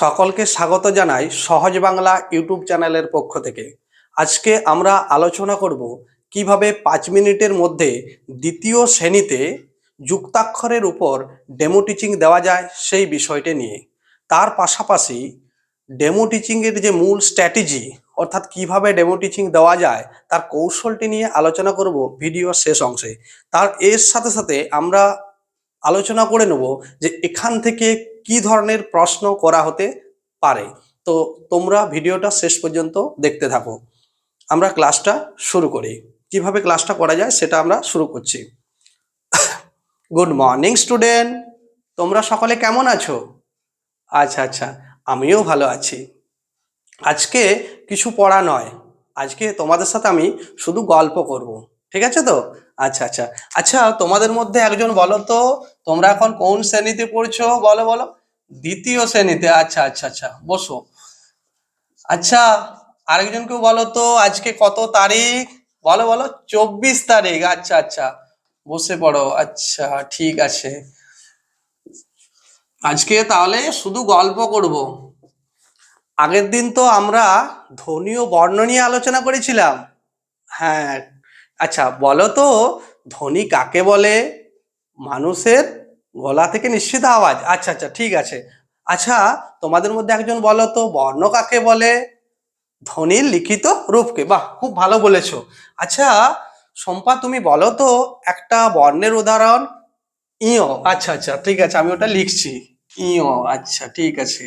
সকলকে স্বাগত জানাই সহজ বাংলা ইউটিউব চ্যানেলের পক্ষ থেকে। আজকে আমরা আলোচনা করব কীভাবে পাঁচ মিনিটের মধ্যে দ্বিতীয় শ্রেণীতে যুক্তাক্ষরের উপর ডেমো টিচিং দেওয়া যায় সেই বিষয়টি নিয়ে। তার পাশাপাশি ডেমো টিচিংয়ের যে মূল স্ট্র্যাটেজি, অর্থাৎ কীভাবে ডেমো টিচিং দেওয়া যায়, তার কৌশলটি নিয়ে আলোচনা করব ভিডিওর শেষ অংশে। তার এর সাথে সাথে আমরা আলোচনা করে নেব যে এখান থেকে কি ধরনের প্রশ্ন করা হতে পারে? তো তোমরা ভিডিওটা শেষ পর্যন্ত দেখতে থাকো। আমরা ক্লাসটা শুরু করি। কীভাবে ক্লাসটা করা যায় সেটা আমরা শুরু করছি। Good morning, student. তোমরা সকলে কেমন আছো? আচ্ছা আচ্ছা আমিও ভালো আছি। আজকে কিছু পড়া নয়। আজকে তোমাদের সাথে আমি শুধু গল্প করব। ঠিক আছে তো? আচ্ছা আচ্ছা। আচ্ছা তোমাদের মধ্যে একজন বলো তো, তোমরা এখন কোন শ্রেণীতে পড়ছো? বলো বলো। দ্বিতীয় শ্রেণীতে আচ্ছা আচ্ছা আচ্ছা বসো। আচ্ছা আরেকজনকেও বলো তো, আজকে কত তারিখ? বলো বলো, চব্বিশ তারিখ। আচ্ছা আচ্ছা বসে পড়ো। আচ্ছা ঠিক আছে। আজকে তাহলে শুধু গল্প করব। আগের দিন তো আমরা ধ্বনি ও বর্ণ নিয়ে আলোচনা করেছিলাম। হ্যাঁ আচ্ছা বলো তো ধ্বনি কাকে বলে? মানুষের গলা থেকে নিশ্চিত আওয়াজ। আচ্ছা আচ্ছা ঠিক আছে। আচ্ছা তোমাদের মধ্যে একজন বলো তো বর্ণ কাকে বলে? ধ্বনির লিখিত রূপকে। বাহ, খুব ভালো বলেছ। আচ্ছা শম্পা, তুমি বলো তো একটা বর্ণের উদাহরণ, ইয়। আচ্ছা আচ্ছা ঠিক আছে, আমি ওটা লিখছি। ইয় আচ্ছা ঠিক আছে।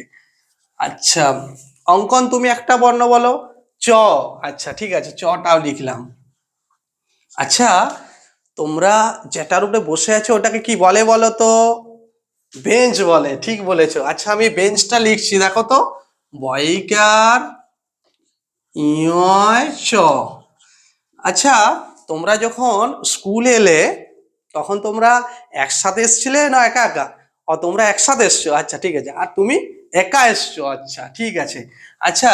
আচ্ছা অঙ্কন, তুমি একটা বর্ণ বলো। চ আচ্ছা ঠিক আছে চটাও লিখলাম। আচ্ছা তোমরা যেটার উপরে বসে আছো, ওটাকে কি বলে বলো তো? বেঞ্চ বলে, ঠিক বলেছ। আচ্ছা আমি বেঞ্চটা লিখছি, দেখো তো। বয়িকার ইয় চ। আচ্ছা তোমরা যখন স্কুলে এলে, তখন তোমরা একসাথে এসছিলে না একা একা? ও, তোমরা একসাথে এসছো। আচ্ছা ঠিক আছে। আর তুমি একা এসছো? আচ্ছা ঠিক আছে। আচ্ছা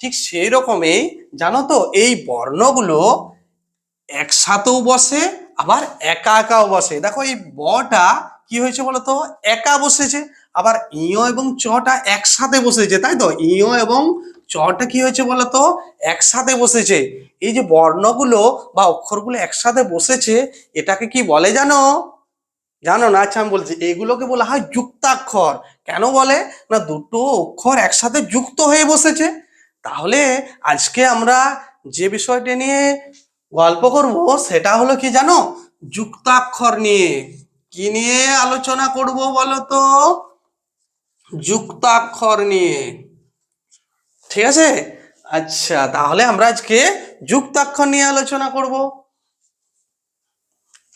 ঠিক সেই রকমই জানো তো, এই বর্ণগুলো একসাথেও বসে, আবার একা একাও বসে। দেখো এই বটা কি হয়েছে বলতো? একা বসেছে, আবার ইয় এবং চটা একসাথে বসেছে, তাই তো? ইয় এবং চটা কি হয়েছে বলতো? একসাথে বসেছে। এই যে বর্ণগুলো বা অক্ষরগুলো একসাথে বসেছে, এটাকে কি বলে জানো? জানো না? আচ্ছা আমি বলছি, এগুলোকে বলা হয় যুক্তাক্ষর। কেন বলে? না, দুটো অক্ষর একসাথে যুক্ত হয়ে বসেছে। তাহলে আজকে আমরা যে বিষয়টা নিয়ে গল্প করব, সেটা হলো কি জানো? যুক্তাক্ষর নিয়ে। কি নিয়ে আলোচনা করব বলো তো যুক্তাক্ষর নিয়ে। ঠিক আছে? আচ্ছা তাহলে আমরা আজকে যুক্তাক্ষর নিয়ে আলোচনা করব।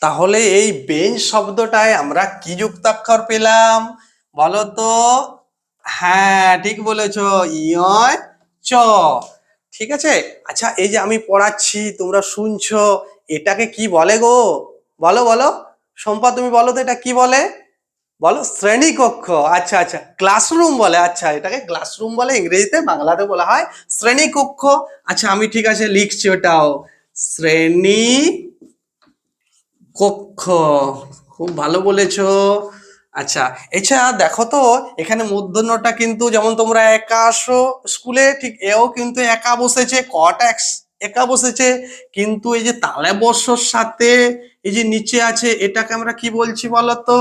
তাহলে এই বেঞ্চ শব্দটায় আমরা কি যুক্তাক্ষর পেলাম বলো তো হ্যাঁ ঠিক বলেছ। ইয়, চ। ঠিক আছে? আচ্ছা এই যে আমি পড়াচ্ছি, তোমরা শুনছো, এটাকে কি বলে গো? বলো বলো। সম্পা তুমি বলো তো এটা কি বলে? বলো, শ্রেণীকক্ষ। আচ্ছা আচ্ছা ক্লাসরুম বলে। আচ্ছা এটাকে ক্লাসরুম বলে, ইংরেজিতে বাংলাতে বলা হয় শ্রেণীকক্ষ। আচ্ছা আমি ঠিক আছে লিখছি ওটাও। শ্রেণি কক্ষ খুব ভালো বলেছ। আচ্ছা এছাড়া দেখো তো, এখানে মূর্ধন্যটা কিন্তু যেমন তোমরা একা আসো স্কুলে, ঠিক এও কিন্তু একা বসেছে, কটা এক- বসেছে, কিন্তু এই যে তালে বর্ষর সাথে এই যে নিচে আছে, এটাকে আমরা কি বলছি বলতো?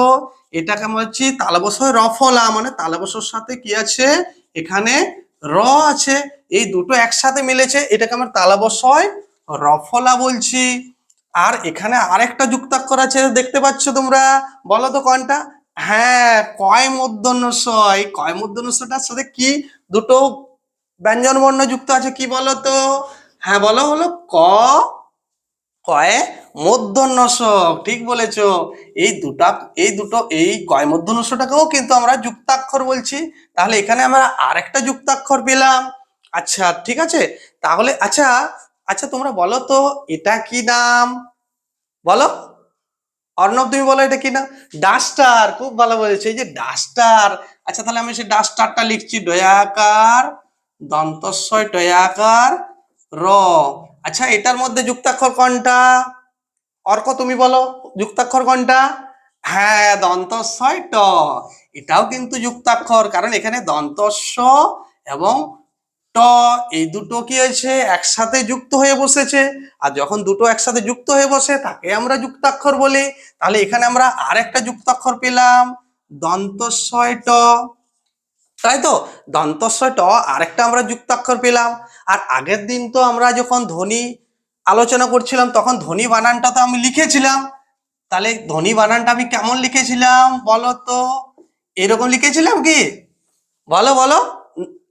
এটাকে আমরা বলছি তালবসর রফলা মানে তালবসর সাথে কি আছে? এখানে র আছে, এই দুটো একসাথে মিলেছে, এটাকে আমরা তালবসয় রফলা বলছি। আর এখানে আরেকটা যুক্তাক্ষর আছে, দেখতে পাচ্ছ তোমরা? বলো তো কোনটা? হ্যাঁ কয় মূর্ধন্য সয় কয় মূর্ধন্য সটার সাথে কি দুটো ব্যঞ্জন বর্ণ যুক্ত আছে কি বলো তো হ্যাঁ বলো বলো। ক কয়ে মধ্যন্যসক ঠিক বলেছ। এই দুটা, এই দুটো, এই কয় মধ্যন্যসটাকেও কিন্তু আমরা যুক্তাক্ষর বলছি। তাহলে এখানে আমরা আরেকটা যুক্তাক্ষর পেলাম। আচ্ছা ঠিক আছে? তাহলে আচ্ছা আচ্ছা তোমরা বলো তো, এটা কি নাম? বলো। অর্ণব, তুমি বলো এটা কি নাম ডাস্টার খুব ভালো বলেছে। এই যে ডাস্টার আচ্ছা তাহলে আমি সেই ডাস্টারটা লিখছি। ডয়াকার দন্তস্বয় ডয়াকার র। আচ্ছা এটার মধ্যে যুক্তাক্ষর কোনটা? অর্ক, তুমি বলো, যুক্তাক্ষর কোনটা? হ্যাঁ দন্তস্বয়, ট। এটাও কিন্তু যুক্তাক্ষর, কারণ এখানে দন্তস্ব এবং ট, এই দুটো কি হয়েছে? একসাথে যুক্ত হয়ে বসেছে। আর যখন দুটো একসাথে যুক্ত হয়ে বসে, তাকে আমরা যুক্তাক্ষর বলি। তাহলে এখানে আমরা আর একটা যুক্তাক্ষর পেলাম। দন্তস্বয় ট। তাই তো? দন্তস্বয় ট, আরেকটা আমরা যুক্তাক্ষর পেলাম। আর আগের দিন তো আমরা যখন ধ্বনি আলোচনা করছিলাম, তখন ধ্বনি বানানটা তো আমি লিখেছিলাম। তাহলে ধ্বনি বানানটা আমি কেমন লিখেছিলাম বলো তো? এরকম লিখেছিলাম কি? বলো বলো।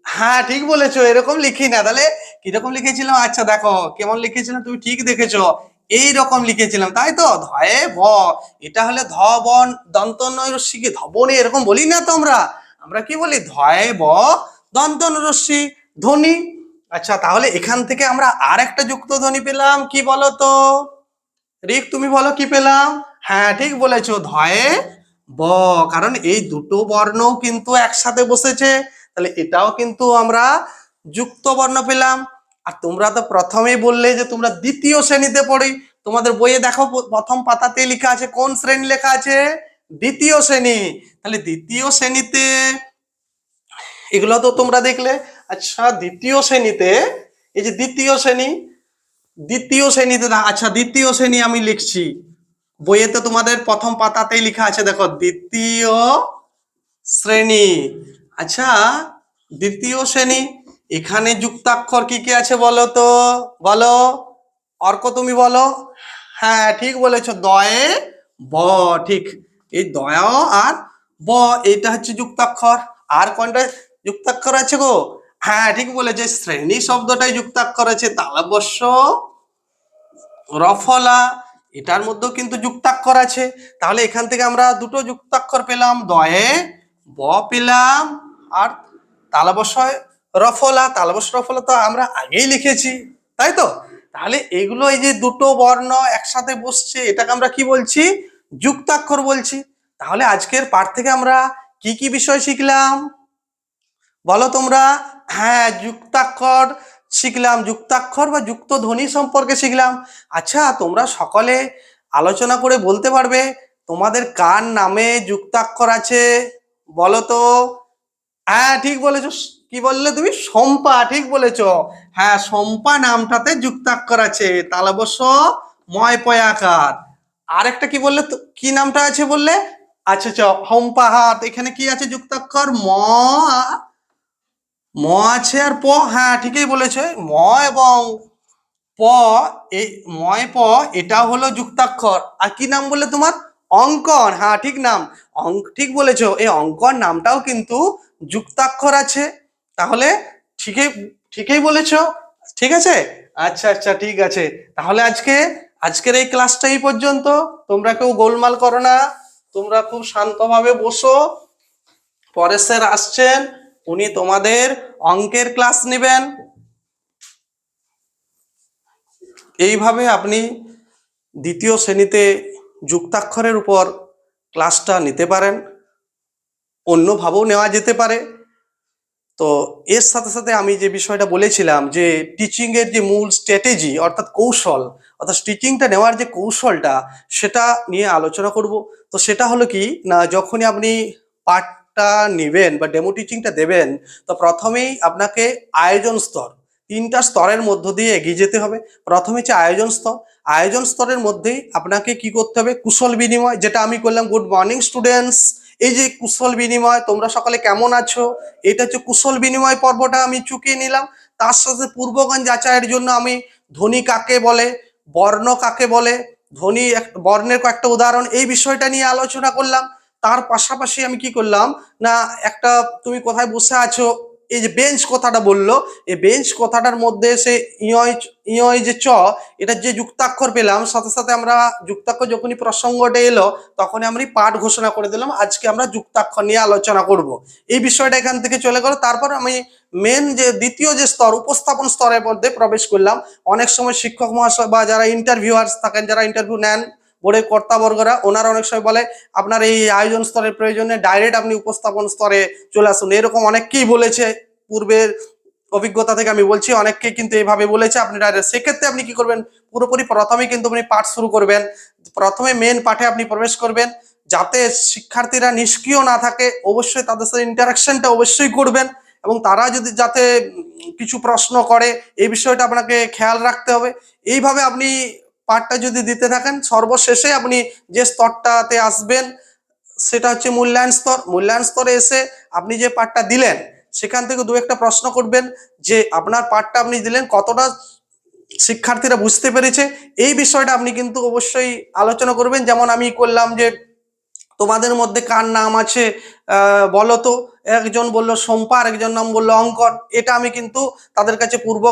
হ্যাঁ ঠিক বলেছ, এরকম লিখি না। তাহলে কীরকম লিখেছিলাম? আচ্ছা দেখো, কেমন লিখেছিলাম? তুমি ঠিক দেখেছ। এই রকম লিখেছিলাম, তাই তো? ধয়ে ভ। এটা হলে ধ, বন দন্ত রশ্মিকে ধবনে? এরকম বলি না তো আমরা আমরা কি বলি? ধয়ে ব দন্ত রশ্মি ধ্বনি। আচ্ছা তাহলে এখান থেকে আমরা আর একটা যুক্ত ধ্বনি পেলাম, কি বলো তো রিক, তুমি বলো কি পেলাম? হ্যাঁ ঠিক বলেছ, ধয়ে ব কারণ এই দুটো বর্ণ কিন্তু একসাথে বসেছে। তাহলে এটাও কিন্তু আমরা যুক্ত বর্ণ পেলাম। আর তোমরা তো প্রথমেই বললে যে তোমরা দ্বিতীয় শ্রেণীতে পড়ি। তোমাদের বইয়ে দেখো প্রথম পাতাতে লেখা আছে, কোন শ্রেণি লেখা আছে? দ্বিতীয় শ্রেণি। তাহলে দ্বিতীয় শ্রেণীতে, এগুলো তো তোমরা দেখলে। আচ্ছা দ্বিতীয় শ্রেণীতে, এই যে দ্বিতীয় শ্রেণি, দ্বিতীয় শ্রেণীতে আচ্ছা দ্বিতীয় শ্রেণি আমি লিখছি। বইয়েতে তোমাদের প্রথম পাতাতেই লেখা আছে, দেখো, দ্বিতীয় শ্রেণি। আচ্ছা দ্বিতীয় শ্রেণি, এখানে যুক্তাক্ষর কি কি আছে বলো তো? বলো। অর্ক তুমি বলো। হ্যাঁ ঠিক বলেছ। দয়ে, ব, ঠিক। এই দয়া আর ব, এইটা হচ্ছে যুক্তাক্ষর। আর কোনটা যুক্তাক্ষর আছে গো? হ্যাঁ ঠিক বলেছে। শ্রেণি শব্দটাই যুক্তাক্ষর আছে। তালবস্য রফলা, এটার মধ্যেও কিন্তু যুক্তাক্ষর আছে। তাহলে এখান থেকে আমরা দুটো যুক্তাক্ষর পেলাম। দয়ে, ব পেলাম। আর তালবস্যয় রফলা তালবস্য রফলা তো আমরা আগেই লিখেছি, তাই তো? তাহলে এগুলো এই যে দুটো বর্ণ একসাথে বসছে, এটাকে আমরা কি বলছি? যুক্তাক্ষর বলছি। তাহলে আজকের পাঠ থেকে আমরা কি কি বিষয় শিখলাম? বলো তোমরা। হ্যাঁ যুক্তাক্ষর শিখলাম, যুক্তাক্ষর বা যুক্ত ধ্বনি সম্পর্কে শিখলাম। আচ্ছা তোমরা সকলে আলোচনা করে বলতে পারবে তোমাদের কার নামে যুক্তাক্ষর আছে? বলো তো। হ্যাঁ ঠিক বলেছ। কি বললে তুমি? সম্পা ঠিক বলেছ। হ্যাঁ সম্পা নামটাতে যুক্তাক্ষর আছে। তাহলে অবশ্য ময় পয়াকার। আরেকটা কি বললে? কি নামটা আছে বললে? আচ্ছা আচ্ছা হম্পা হাত এখানে কি আছে যুক্তাক্ষর? ম ম আছে আর প। হ্যাঁ ঠিকই বলেছে। ম এবং প, এই ময় প, এটা হলো যুক্তাক্ষর। আর কি নাম বললে তোমার? অঙ্কন। হ্যাঁ ঠিক নাম। অঙ্ক ঠিক বলেছ। এই অঙ্কন নামটাও কিন্তু যুক্তাক্ষর আছে, তাহলে ঠিকই ঠিকই বলেছ। ঠিক আছে? আচ্ছা আচ্ছা ঠিক আছে। তাহলে আজকে, আজকের এই ক্লাসটা এই পর্যন্ত। তোমরা কেউ গোলমাল করো না। তোমরা খুব শান্তভাবে বসো। পরের স্যার আসছেন, উনি তোমাদের অঙ্কের ক্লাস নেবেন। এইভাবে আপনি দ্বিতীয় শ্রেণীতে যুক্তাক্ষরের উপর ক্লাসটা নিতে পারেন। অন্যভাবেও নেওয়া যেতে পারে। তো এর সাথে সাথে আমি যে বিষয়টা বলেছিলাম যে টিচিং এর যে মূল স্ট্র্যাটেজি অর্থাৎ কৌশল, অর্থাৎ টিচিংটা নেওয়ার যে কৌশলটা, সেটা নিয়ে আলোচনা করব। তো সেটা হলো কি, না, যখনই আপনি পাঠটা নেবেন বা ডেমো টিচিংটা দেবেন, তো প্রথমেই আপনাকে আয়োজন স্তর, তিনটা স্তরের মধ্য দিয়ে এগিয়ে যেতে হবে। প্রথমে হচ্ছে আয়োজন স্তর। আয়োজন স্তরের মধ্যেই আপনাকে কি করতে হবে? কুশল বিনিময়, যেটা আমি করলাম গুড মর্নিং স্টুডেন্টস এই যে কুশল বিনিময়, তোমরা সকলে কেমন আছো? এটা হচ্ছে কুশল বিনিময় পর্বটা আমি চুকিয়ে নিলাম। তার সাথে পূর্বগণ যাচাইয়ের জন্য আমি ধনী কাকে বলে, বর্ণ কাকে বলে, ধনী বর্ণের কয়েকটা উদাহরণ এই বিষয়টা নিয়ে আলোচনা করলাম। তার পাশাপাশি আমি কি করলাম, না, একটা তুমি কোথায় বসে আছো এই যে বেঞ্চ কথাটা বলল, এই বেঞ্চ কথাটার মধ্যে সে ইয় ইয় যে চ, এটা যে যুক্তাক্ষর পেলাম, সাথে সাথে আমরা যুক্তাক্ষর যখনই প্রসঙ্গটা এলো, তখনই আমরা পাঠ ঘোষণা করে দিলাম, আজকে আমরা যুক্তাক্ষর নিয়ে আলোচনা করব। এই বিষয়টা এখান থেকে চলে গেল, তারপর আমি মেন যে দ্বিতীয় যে স্তর, উপস্থাপন স্তরের মধ্যে প্রবেশ করলাম। অনেক সময় শিক্ষক মহাশয় বা যারা ইন্টারভিউয়ার্স থাকেন, যারা ইন্টারভিউ নেন বোর্ডের কর্তাবর্গরা ওনারা অনেক সময় বলে, আপনার এই আয়োজন স্তরের প্রয়োজনে ডাইরেক্ট আপনি উপস্থাপন স্তরে চলে আসুন। এরকম অনেককেই বলেছে। পূর্বের অভিজ্ঞতা থেকে আমি বলছি, অনেককে কিন্তু এইভাবে বলেছে, আপনি ডাইরেক্ট সেক্ষেত্রে আপনি কি করবেন? পুরোপুরি প্রথমে কিন্তু আপনি পাঠ শুরু করবেন। প্রথমে মেন পাঠে আপনি প্রবেশ করবেন। যাতে শিক্ষার্থীরা নিষ্ক্রিয় না থাকে, অবশ্যই তাদের সাথে ইন্টারাকশনটা অবশ্যই করবেন এবং তারা যদি, যাতে কিছু প্রশ্ন করে, এই বিষয়টা আপনাকে খেয়াল রাখতে হবে। এইভাবে আপনি পাঠটা যদি দিতে থাকেন, সর্বশেষে আপনি যে স্তরটাতে আসবেন, সেটা হচ্ছে মূল্যায়ন স্তর। মূল্যায়ন স্তরে এসে আপনি যে পাঠটা দিলেন, সেখান থেকে দু একটা প্রশ্ন করবেন যে, আপনার পাঠটা আপনি দিলেন কতটা? শিক্ষার্থীরা বুঝতে পেরেছে। এই বিষয়টা আপনি কিন্তু অবশ্যই আলোচনা করবেন। যেমন আমি করলাম যে তোমাদের মধ্যে কার নাম আছে? বলো তো। একজন বলল সম্পা আর একজন নাম বলল অঙ্কন। এটা আমি কিন্তু তাদের কাছে পূর্ব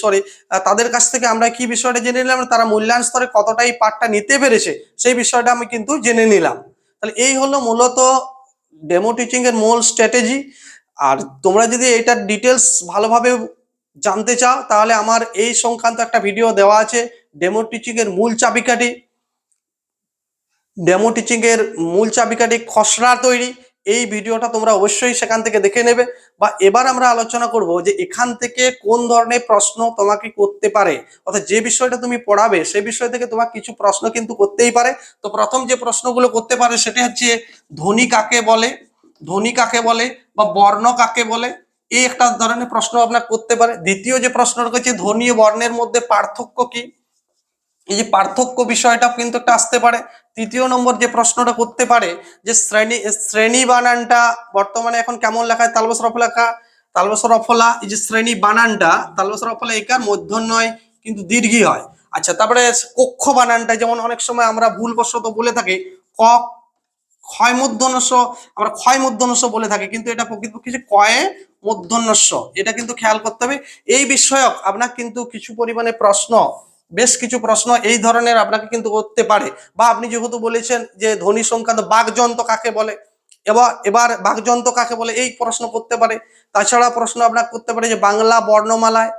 সরি তাদের কাছ থেকে আমরা কি বিষয়টা জেনে নিলাম? তারা মূল্যায়ন স্তরে কতটাই পাঠটা নিতে পেরেছে, সেই বিষয়টা আমি কিন্তু জেনে নিলাম। তাহলে এই হলো মূলত ডেমো টিচিং এর মূল স্ট্র্যাটেজি আর তোমরা যদি এটার ডিটেলস ভালোভাবে জানতে চাও, তাহলে আমার এই সংক্রান্ত একটা ভিডিও দেওয়া আছে। ডেমো টিচিং এর মূল চাবিকাঠি। ডেমো টিচিং এর মূল চাবিকাঠি খসড়া তৈরি। এই ভিডিওটা তোমরা অবশ্যই সেখান থেকে দেখে নেবে। বা এবার আমরা আলোচনা করব যে এখান থেকে কোন ধরনের প্রশ্ন তোমাকে করতে পারে। অর্থাৎ যে বিষয়টা তুমি পড়াবে সেই বিষয় থেকে তোমার কিছু প্রশ্ন কিন্তু করতেই পারে। তো প্রথম যে প্রশ্নগুলো করতে পারে সেটা হচ্ছে, ধ্বনি কাকে বলে? ধ্বনি কাকে বলে? বা বর্ণ কাকে বলে? এই একটা ধরনের প্রশ্ন আপনার করতে পারে। দ্বিতীয় যে প্রশ্নটা হচ্ছে ধ্বনি বর্ণের মধ্যে পার্থক্য কি? এই যে পার্থক্য বিষয়টা কিন্তু একটা আসতে পারে। তৃতীয় নম্বর যে প্রশ্নটা করতে পারে যে শ্রেণি শ্রেণি বানানটা বর্তমানে এখন কেমন লেখায়? তালবস রফ লেখা তালবস রফলা এই যে শ্রেণি বানানটা তালবস রফলা একার মধ্যন্বয় কিন্তু দীর্ঘই হয়। আচ্ছা তারপরে কক্ষ বানানটা, যেমন অনেক সময় আমরা ভুলবশত বলে থাকি, ক, ক্ষয় মধ্যনস্য আমরা ক্ষয় মধ্যনস্য বলে থাকি, কিন্তু এটা প্রকৃতপক্ষে যে কয়ে মধ্যনস্য এটা কিন্তু খেয়াল করতে হবে। এই বিষয়ক আপনার কিন্তু কিছু পরিমাণে প্রশ্ন বেশ কিছু প্রশ্ন এই ধরনের আপনাকে কিন্তু করতে পারে। বা আপনি যেহেতু বলেছেন যে ধ্বনি সংক্রান্ত বাকযন্ত্র কাকে বলে, এবার এবার বাকযন্ত্র কাকে বলে এই প্রশ্ন করতে পারে। তাছাড়া প্রশ্ন আপনাকে করতে পারে যে বাংলা বর্ণমালায়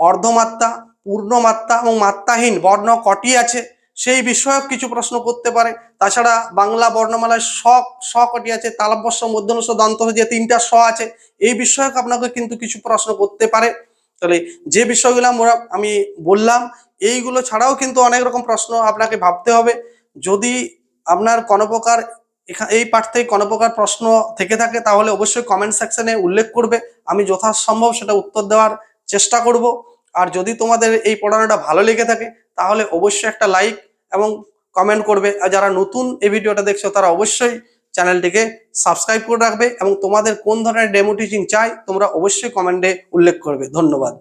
অর্ধমাত্রা, পূর্ণমাত্রা এবং মাত্রাহীন বর্ণ কটি আছে, সেই বিষয়ক কিছু প্রশ্ন করতে পারে। তাছাড়া বাংলা বর্ণমালায় স স কটি আছে, তালব্যস্য, মধ্যনস্য দন্ত যে তিনটা স আছে, এই বিষয়ক আপনাকে কিন্তু কিছু প্রশ্ন করতে পারে। তাহলে যে বিষয়গুলো আমরা, আমি বললাম, এইগুলো ছাড়াও কিন্তু অনেক রকম প্রশ্ন আপনাকে ভাবতে হবে। যদি আপনার কোনো প্রকার এই পাঠ থেকে কোনো প্রকার প্রশ্ন থেকে থাকে, তাহলে অবশ্যই কমেন্ট সেকশনে উল্লেখ করবে। আমি যথাসম্ভব সেটা উত্তর দেওয়ার চেষ্টা করব। আর যদি তোমাদের এই পড়ানোটা ভালো লেগে থাকে, তাহলে অবশ্যই একটা লাইক এবং কমেন্ট করবে। আর যারা নতুন এই ভিডিওটা দেখছ, তারা অবশ্যই চ্যানেলটিকে সাবস্ক্রাইব করে রাখবে এবং তোমাদের কোন ধরনের ডেমো টিচিং চাই তোমরা অবশ্যই কমেন্টে উল্লেখ করবে। ধন্যবাদ।